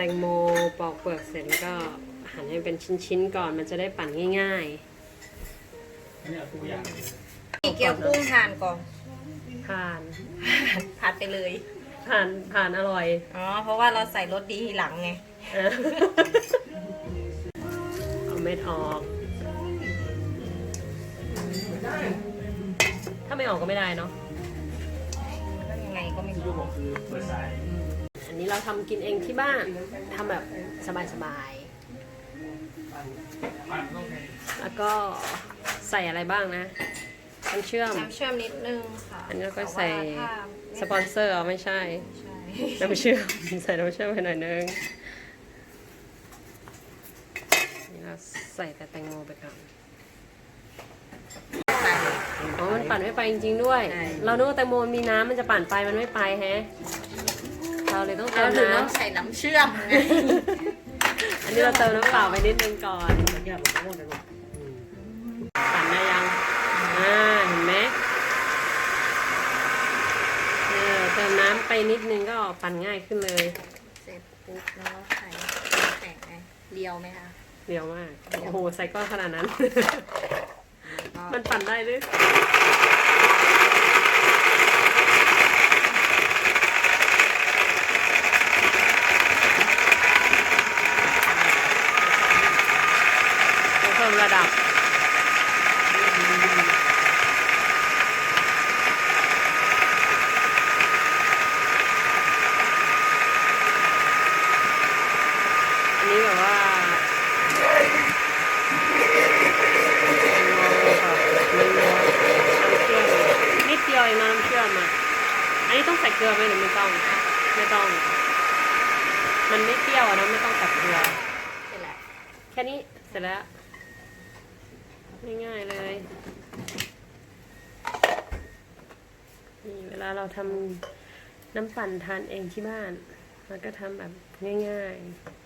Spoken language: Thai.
แตงโมปอกเปลือกเสร็จแล้วก็หั่นให้เป็นชิ้นๆก่อนมันจะได้ปั่นง่ายอันนี้เอาตัวอย่างพี่เกี๊ยวกุ้งทานก่อนๆ ผ่าน ผัดไปเลย ผ่านผ่านอร่อยอ๋อ เพราะว่าเราใส่รสดีทีหลังไง เออเอาเม็ดออก ถ้าไม่ออกก็ไม่ได้เนาะก็ยังไงก็ไม่ที่รู้บอกคือเบอร์ไซด์อัน นี้เราทำกินเองที่บ้านทำแบบสบายมันต้องใช้ๆแล้วก็ใส่อะไรบ้างนะน้ำเชื่อม น้ำเชื่อมนิดนึงค่ะอันนี้เราก็ใส่ แต่ว่าถ้าสปอนเซอร์เอาไม่ใช่ ใช่น้ำเชื่อม ใส่น้ำเชื่อมไปหน่อยนึงนี่เราใส่แต่แตงโมไปก่อนใส่อ๋อมันปั่นไม่ไปจริงๆด้วย ใช่ เรานึกว่าแตงโมมันมีน้ำมันจะปั่นไปมันไม่ไปแฮะ เราเลยต้องเติเรามถึงน้ต้องใส่น้ำเชื่อมไงำอันนี้เราเติมน้ำเปล่าไปนิดนึงก่อนแก้ผมก็ต้องไปหมดปั่นได้ยัง อ่า เห็นไหมเออเติมน้ำไปนิดนึงก็ปั่นง่ายขึ้นเลย เสร็จปุ๊บแล้วเราใส่น้ำแข็งไงเรียวไหมคะเร็วมาก โอ้โห ใส่ก้อนขนาดนั้น แล้วก็มันปั่นได้หรือ เพิ่มระดับ อันนี้แบบว่ามันนัวน้ำเชื่อมนิดเดียวเองนะน้ำเชื่อมอะอันนี้ต้องใส่เกลือไหมหรือไม่ต้อง ไม่ต้อง มันไม่เปรี้ยวอะนะไม่ต้องใส่เกลือเสร็จแล้วแค่นี้เสร็จแล้ว ง่ายๆเลยนี่เวลาเราทำน้ำปั่นทานเองที่บ้านเราก็ทำแบบง่าย ๆ